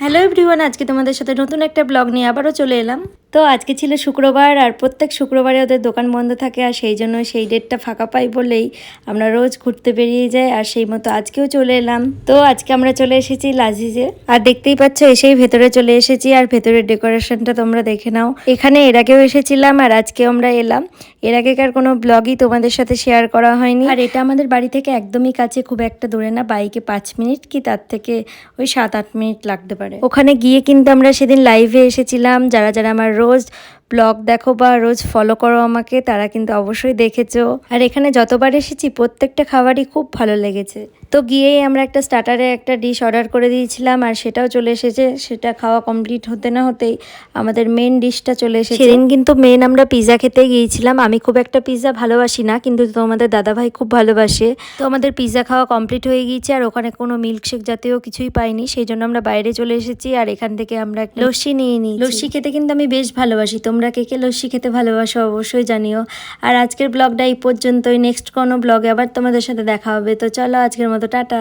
Hello everyone আজকে তোমাদের সাথে নতুন একটা ব্লগ নিয়ে আবারও চলে এলাম। তো আজকে ছিল শুক্রবার আর প্রত্যেক শুক্রবারে ওদের দোকান বন্ধ থাকে আর সেই জন্য সেই ডেটটা ফাঁকা পাই বলেই আমরা রোজ ঘুরতে বেরিয়ে যাই আর সেই মতো আজকেও চলে এলাম। তো আজকে আমরা চলে এসেছি লাজিজে। আর দেখতেই পাচ্ছ এসেই ভেতরে চলে এসেছি আর ভেতরের ডেকোরেশনটা তোমরা দেখে নাও। এখানে এর আগেও এসেছিলাম আর আজকে আমরা এলাম। এর আগেকার কোনো ব্লগই তোমাদের সাথে শেয়ার করা হয়নি। আর এটা আমাদের বাড়ি থেকে একদমই কাছে, খুব একটা দূরে না, বাইকে পাঁচ মিনিট কি তার থেকে ওই সাত আট মিনিট লাগতে পারে। ওখানে গিয়ে কিন্তু আমরা সেদিন লাইভে এসেছিলাম। যারা যারা আমার রোজ ব্লগ দেখো বা রোজ ফলো করো আমাকে তারা কিন্তু অবশ্যই দেখেছ। আর এখানে যতবার এসেছি প্রত্যেকটা খাবারই খুব ভালো লেগেছে। তো গিয়েই আমরা একটা স্টার্টারে একটা ডিশ অর্ডার করে দিয়েছিলাম আর সেটাও চলে এসেছে। সেটা খাওয়া কমপ্লিট হতে না হতেই আমাদের মেন ডিশটা চলে এসেছে। সেদিন কিন্তু মেন আমরা পিৎজা খেতে গিয়েছিলাম। আমি খুব একটা পিৎজা ভালোবাসি না কিন্তু তোমাদের দাদাভাই খুব ভালোবাসে। তো আমাদের পিৎজা খাওয়া কমপ্লিট হয়ে গিয়েছে আর ওখানে কোনো মিল্কশেক জাতীয় কিছুই পাইনি। সেই জন্য আমরা বাইরে চলে এসেছি আর এখান থেকে আমরা লস্যি নিয়ে নিই লস্যি খেতে কিন্তু আমি বেশ ভালোবাসি। তোমরা কে কে লস্যি খেতে ভালোবাসো অবশ্যই জানিও। আর আজকের ব্লগটা এই পর্যন্তই। নেক্সট কোনো ব্লগে আবার তোমাদের সাথে দেখা হবে। তো চলো আজকের মতো, টাটা।